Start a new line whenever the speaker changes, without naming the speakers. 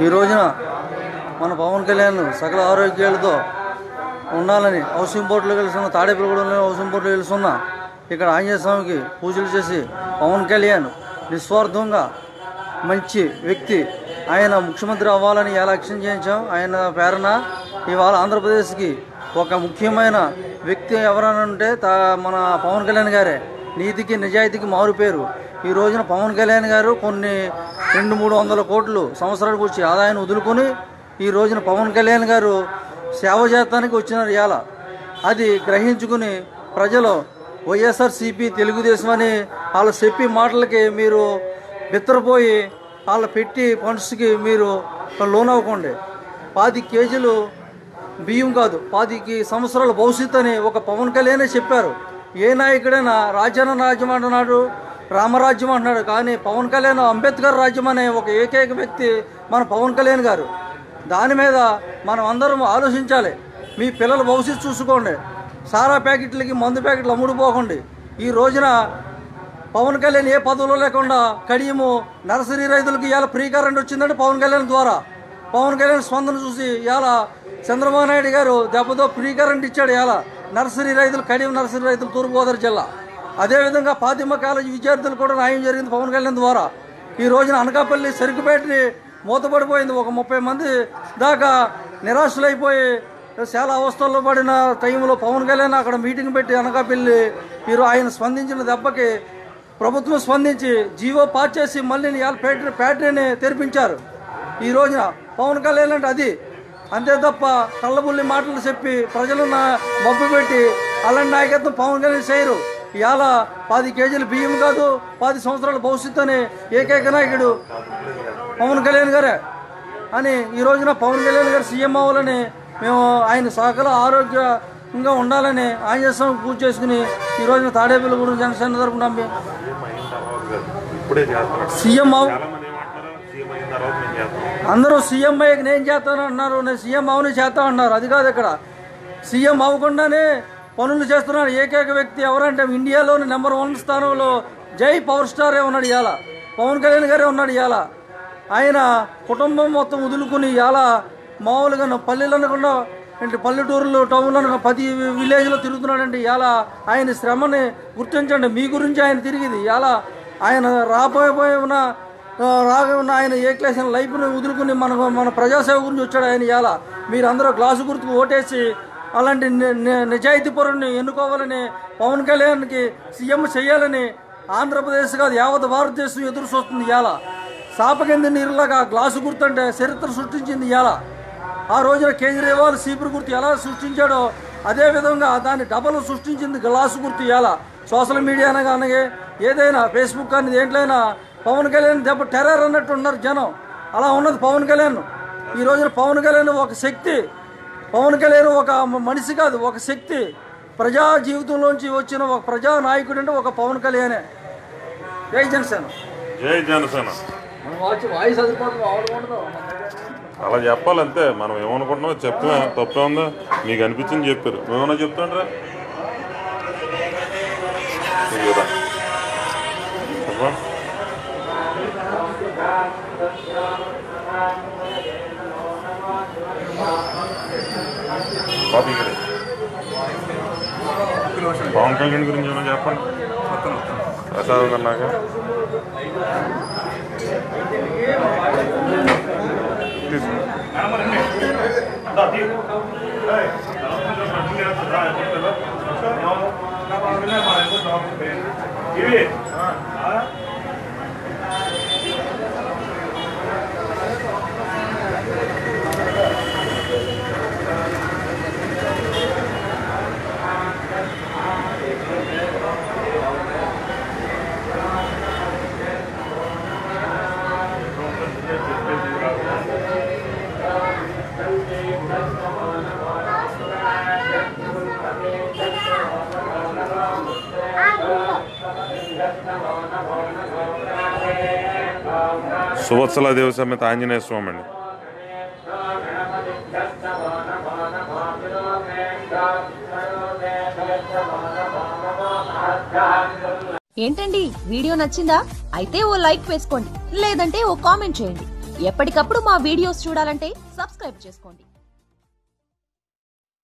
ఈ రోజున మన పవన్ కళ్యాణ్ సకల ఆరోగ్యాలతో ఉండాలని హౌసింగ్ బోర్డులో కలిసిన తాడేపల్లిగూడెంలో హౌసింగ్ బోర్డులో వెళ్తున్న ఇక్కడ ఆంజనేయ స్వామికి పూజలు చేసి పవన్ కళ్యాణ్ నిస్వార్థంగా మంచి వ్యక్తి. ఆయన ముఖ్యమంత్రి అవ్వాలని ఎలా లక్ష్యం చేయించాం ఆయన ప్రేరణ ఇవాళ ఆంధ్రప్రదేశ్కి ఒక ముఖ్యమైన వ్యక్తి ఎవరైనా ఉంటే తా మన పవన్ కళ్యాణ్ గారే. నీతికి నిజాయితీకి మారు పేరు. ఈ రోజున పవన్ కళ్యాణ్ గారు కొన్ని రెండు మూడు వందల కోట్లు సంవత్సరాలకు వచ్చి ఆదాయాన్ని వదులుకొని ఈ రోజున పవన్ కళ్యాణ్ గారు సేవ చేస్తానికి వచ్చినారు ఇవాళ అది గ్రహించుకుని ప్రజలు వైఎస్ఆర్సీపీ తెలుగుదేశం అని వాళ్ళు చెప్పి మాటలకి మీరు బిత్తరపోయి వాళ్ళు పెట్టి ఫండ్స్కి మీరు లోనవ్వకండి. పాతి కేజీలు బియ్యం కాదు పాతికి సంవత్సరాల భవిష్యత్తు అని ఒక పవన్ కళ్యాణే చెప్పారు. ఏ నాయకుడైనా రాజన్న రాజ్యం అంటున్నాడు రామరాజ్యం అంటున్నాడు కానీ పవన్ కళ్యాణ్ అంబేద్కర్ రాజ్యం అనే ఒక ఏకైక వ్యక్తి మన పవన్ కళ్యాణ్ గారు. దాని మీద మనం అందరం ఆలోచించాలి. మీ పిల్లల భవిష్యత్తు చూసుకోండి. సారా ప్యాకెట్లకి మందు ప్యాకెట్లు అమ్ముడుపోకండి. ఈ రోజున పవన్ కళ్యాణ్ ఏ పదవులు లేకుండా కడియము నర్సరీ రైతులకు ఇవాళ ఫ్రీ కరెంట్ వచ్చిందంటే పవన్ కళ్యాణ్ ద్వారా. పవన్ కళ్యాణ్ స్పందన చూసి ఇలా చంద్రబాబు నాయుడు గారు దెబ్బతో ఫ్రీ కరెంట్ ఇచ్చాడు ఇవాళ నర్సరీ రైతులు కడియం నర్సరీ రైతులు తూర్పుగోదావరి జిల్లా. అదేవిధంగా పాతిమ కాలేజీ విద్యార్థులు కూడా న్యాయం జరిగింది పవన్ కళ్యాణ్ ద్వారా. ఈ రోజున అనకాపల్లి సరుకుపేటని మూతపడిపోయింది ఒక ముప్పై మంది దాకా నిరాశలైపోయి చాలా అవస్థల్లో పడిన టైంలో పవన్ కళ్యాణ్ అక్కడ మీటింగ్ పెట్టి అనకాపల్లి మీరు ఆయన స్పందించిన దెబ్బకి ప్రభుత్వం స్పందించి జీవో పాస్ చేసి మళ్ళీ ఇవాళ ఫ్యాక్టరీ తెరిపించారు. ఈ రోజున పవన్ కళ్యాణ్ అంటే అది. అంతే తప్ప కళ్ళబుల్లి మాటలు చెప్పి ప్రజలను మబ్బు పెట్టి అలాంటి నాయకత్వం పవన్ కళ్యాణ్ చేయరు. ఇవాళ పది కేజీలు బియ్యం కాదు పది సంవత్సరాల భవిష్యత్తు అని ఏకైక నాయకుడు పవన్ కళ్యాణ్ గారే. అని ఈ రోజున పవన్ కళ్యాణ్ గారు సీఎం అవ్వాలని మేము ఆయన సకల ఆరోగ్యంగా ఉండాలని ఆంజనేయ స్వామి పూజ చేసుకుని ఈ రోజున తాడేపల్లిగూడెం జనసేన తరపున సీఎం అవ్
చాలా మంది ఏమంటారు సీఎం అయిన తర్వాత నేను చేస్తాను
అందరూ సీఎం అయ్యాక నేను చేస్తాను అన్నారు నేను సీఎం అవును చేస్తా అన్నారు. అది కాదు ఇక్కడ. సీఎం అవ్వకుండానే పనులు చేస్తున్నారు. ఏకైక వ్యక్తి ఎవరంటే ఇండియాలోని నెంబర్ వన్ స్థానంలో జై పవర్ స్టారే ఉన్నాడు ఇవాళ పవన్ కళ్యాణ్ గారే ఉన్నాడు ఇవాళ ఆయన కుటుంబం మొత్తం వదులుకుని ఇవాళ మామూలుగా పల్లెలు అనకుండా ఏంటి పల్లెటూరులో టౌన్లో అనగా ప్రతి విలేజ్లో తిరుగుతున్నాడండి ఇలా ఆయన శ్రమని గుర్తించండి. మీ గురించి ఆయన తిరిగింది. ఇలా ఆయన రాబోయే ఉన్న రాగా ఉన్న ఆయన ఏ క్లాస్ లైఫ్ని వదులుకుని మన మన ప్రజాసేవ గురించి వచ్చాడు ఆయన ఇలా మీరందరూ గ్లాసు గుర్తుకు ఓటేసి అలాంటి ని- నిజాయితీ ఎన్నుకోవాలని పవన్ కళ్యాణ్కి సీఎం చేయాలని ఆంధ్రప్రదేశ్ కాదు యావత్ భారతదేశం ఎదురు చూస్తుంది ఇలా సాపకింది నీరులాగా గ్లాసు గుర్తు అంటే చరిత్ర సృష్టించింది ఇలా ఆ రోజున కేజ్రీవాల్ సీపురు గుర్తు ఎలా సృష్టించాడో అదేవిధంగా దాన్ని డబల్ సృష్టించింది గ్లాసు గుర్తు ఇలా సోషల్ మీడియా అనగానే ఏదైనా ఫేస్బుక్ కానీ దేంట్లైనా పవన్ కళ్యాణ్ దెబ్బ టెర్రర్ అన్నట్టు ఉన్నారు జనం. అలా ఉన్నది పవన్ కళ్యాణ్. ఈ రోజున పవన్ కళ్యాణ్ ఒక శక్తి. పవన్ కళ్యాణ్ ఒక మనిషి కాదు ఒక శక్తి. ప్రజా జీవితంలోంచి వచ్చిన ఒక ప్రజా నాయకుడు అంటే ఒక పవన్ కళ్యాణే. జై జనసేన.
జై జనసేన. అలా చెప్పాలంతే మనం ఏమనుకుంటున్నామో చెప్తాం తప్పే ఉందా. మీకు అనిపించింది చెప్పారు. మేమన్నా చెప్తాండ్రా? కదా చెప్పా బాబు ఇక్కడ పవన్ కళ్యాణ్ గురించి ఏమైనా చెప్పండి ప్రసాదం అన్నాక తీసుకో సువత్సల దేవ సమేత ఆంజనేయ స్వామి అండి
ఏంటండి వీడియో నచ్చిందా? అయితే ఓ లైక్ వేసుకోండి లేదంటే ఓ కామెంట్ చేయండి. ఎప్పటికప్పుడు మా వీడియోస్ చూడాలంటే సబ్స్క్రైబ్ చేసుకోండి.